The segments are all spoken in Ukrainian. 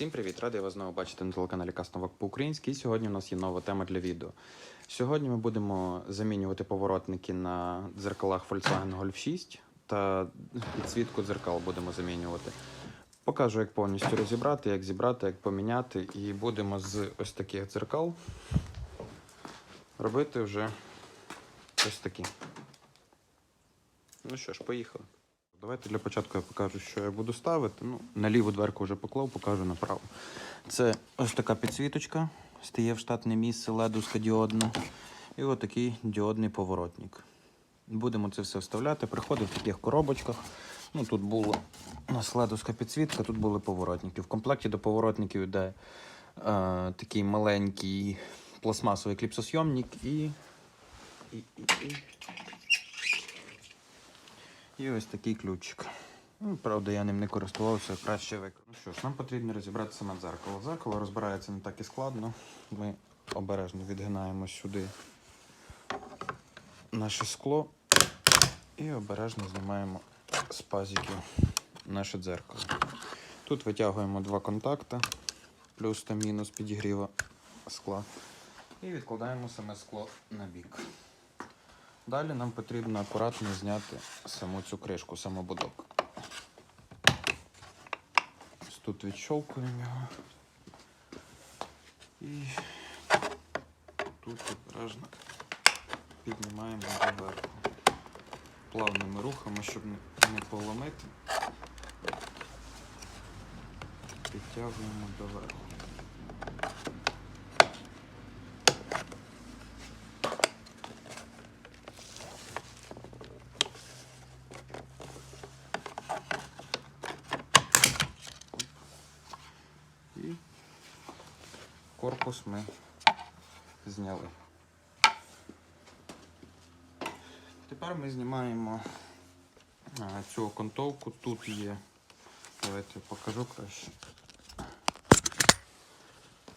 Всім привіт! Радий вас знову бачити на телеканалі Кастомвак по-українськи. І сьогодні у нас є нова тема для відео. Сьогодні ми будемо замінювати поворотники на дзеркалах Volkswagen Golf 6 та підсвітку дзеркал будемо замінювати. Покажу, як повністю розібрати, як зібрати, як поміняти. І будемо з ось таких дзеркал робити вже ось такі. Ну що ж, поїхали. Давайте для початку я покажу, що я буду ставити. Ну, на ліву дверку вже поклав, покажу направо. Це ось така підсвіточка, стає в штатне місце ледуска діодна. І отакий діодний поворотник. Будемо це все вставляти. Приходить в таких коробочках. Ну, тут була у нас ледуска підсвітка, тут були поворотники. В комплекті до поворотників йде е, такий маленький пластмасовий кліпсосйомник і. і, і, і... І ось такий ключик. Ну, правда, я ним не користувався, краще використав. Ну що ж, нам потрібно розібрати саме дзеркало. Дзеркало розбирається не так і складно. Ми обережно відгинаємо сюди наше скло і обережно знімаємо з пазиків наше дзеркало. Тут витягуємо два контакти, плюс та мінус підігріва скла. І відкладаємо саме скло на бік. Далі нам потрібно акуратно зняти саму цю кришку, самобудок. Ось Тут відщолкуємо його. І тут обережно піднімаємо доверху. Плавними рухами, щоб не поломити. Підтягуємо доверху. Корпус ми зняли. Тепер ми знімаємо цю окантовку. Тут є, давайте покажу краще.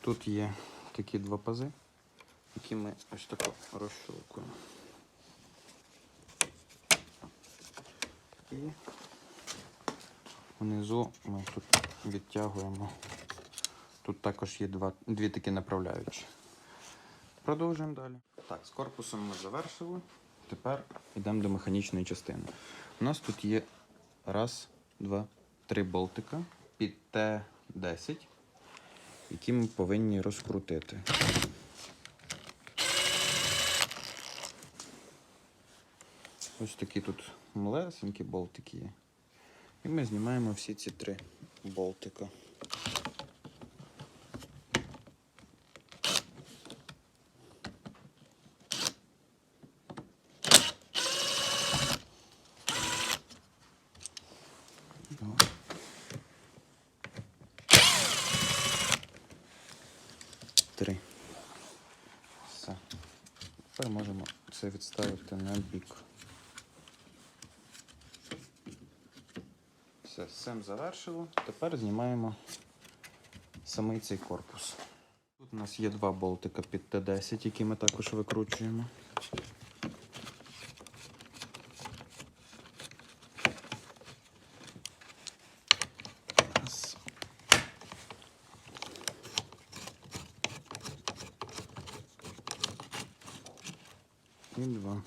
Тут є такі два пази, які ми ось так розщолкуємо. І внизу ми тут відтягуємо. Тут також є два, дві такі направляючі. Продовжуємо далі. Так, з корпусом ми завершили. Тепер йдемо до механічної частини. У нас тут є раз, два, три болтика під Т10, які ми повинні розкрутити. Ось такі тут малесенькі болтики є. І ми знімаємо всі ці три болтика. Два. Три. Все. Тепер можемо це відставити на бік. Все, з завершило. Тепер знімаємо самий цей корпус. Тут у нас є два болтика під Т10, які ми також викручуємо. 1, 2.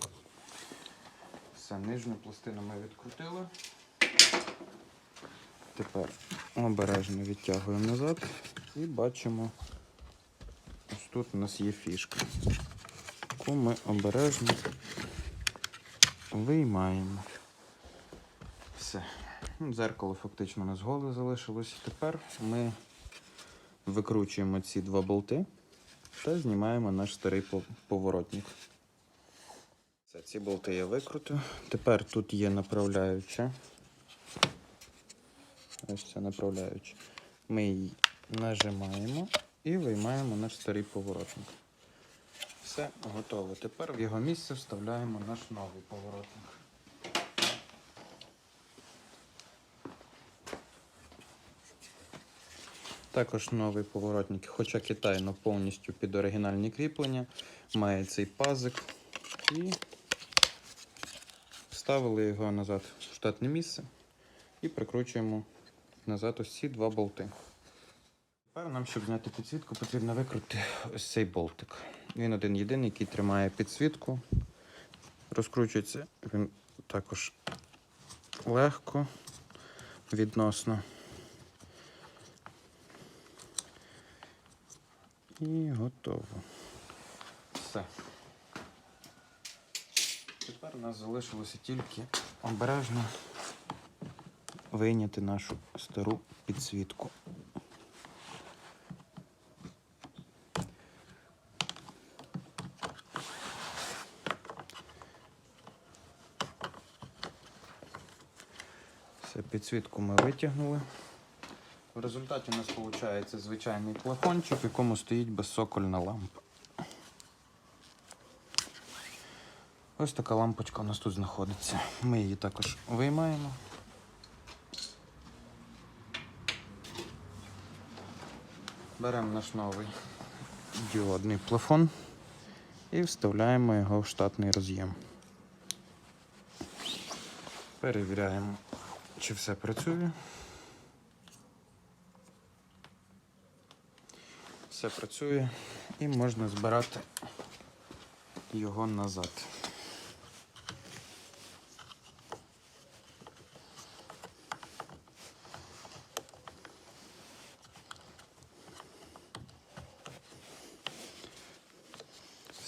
Все, нижню пластину ми відкрутили. Тепер обережно відтягуємо назад і бачимо, ось тут у нас є фішка, яку ми обережно виймаємо. Все. Ну, дзеркало фактично у нас голе залишилось. Тепер ми викручуємо ці два болти та знімаємо наш старий поворотник. Все, ці болти я викрутив. Тепер тут є направляюча. Ось це направляюча. Ми її нажимаємо і виймаємо наш старий поворотник. Все готово. Тепер в його місце вставляємо наш новий поворотник. Також новий поворотник, хоча Китай, але повністю під оригінальні кріплення, має цей пазик і вставили його назад в штатне місце і прикручуємо назад ось ці два болти. Тепер нам, щоб зняти підсвітку, потрібно викрутити ось цей болтик. Він один єдиний, який тримає підсвітку. Розкручується він також легко, відносно. І готово. Все. У нас залишилося тільки обережно вийняти нашу стару підсвітку. Все, підсвітку ми витягнули. В результаті у нас виходить звичайний плафончик, в якому стоїть безсокольна лампа. Ось така лампочка у нас тут знаходиться. Ми її також виймаємо. Беремо наш новий діодний плафон і вставляємо його в штатний роз'єм. Перевіряємо, чи все працює. Все працює і можна збирати його назад.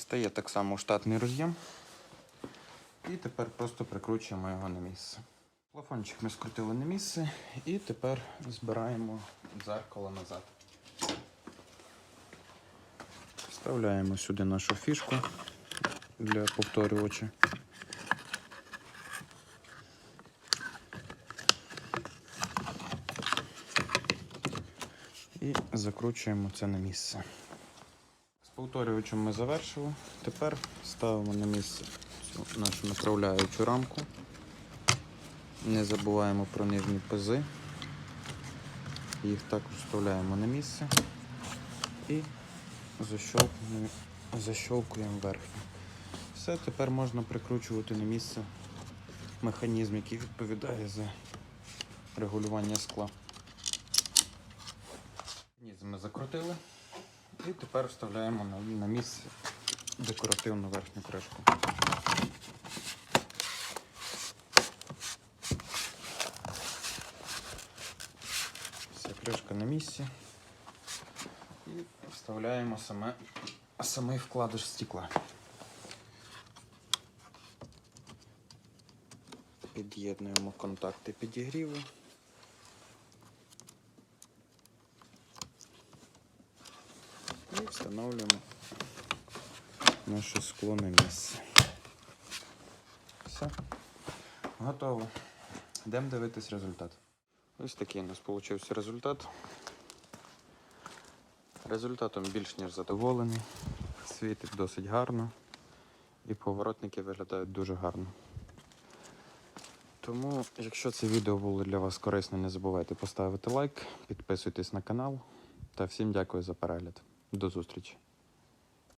Стає так само штатний роз'єм. І тепер просто прикручуємо його на місце. Плафончик ми скрутили на місце і тепер збираємо дзеркало назад. Вставляємо сюди нашу фішку для повторювача. І закручуємо це на місце. Повторювачем ми завершили. Тепер ставимо на місце цю нашу направляючу рамку. Не забуваємо про нижні пази. Їх також вставляємо на місце і защолкуємо, защолкуємо верхню. Все, тепер можна прикручувати на місце механізм, який відповідає за регулювання скла. Механізм ми закрутили і тепер вставляємо на, на місце декоративну верхню кришку. Вся кришка на місці. І вставляємо саме, самий вкладиш стекла. Під'єднуємо контакти підігріву. І встановлюємо наше скло на місце. Все. Готово. Йдемо дивитись результат. Ось такий у нас вийшов результат. Результатом більш ніж задоволений. Світить досить гарно. І поворотники виглядають дуже гарно. Тому, якщо це відео було для вас корисне, не забувайте поставити лайк, підписуйтесь на канал. Та всім дякую за перегляд. До зустрічі!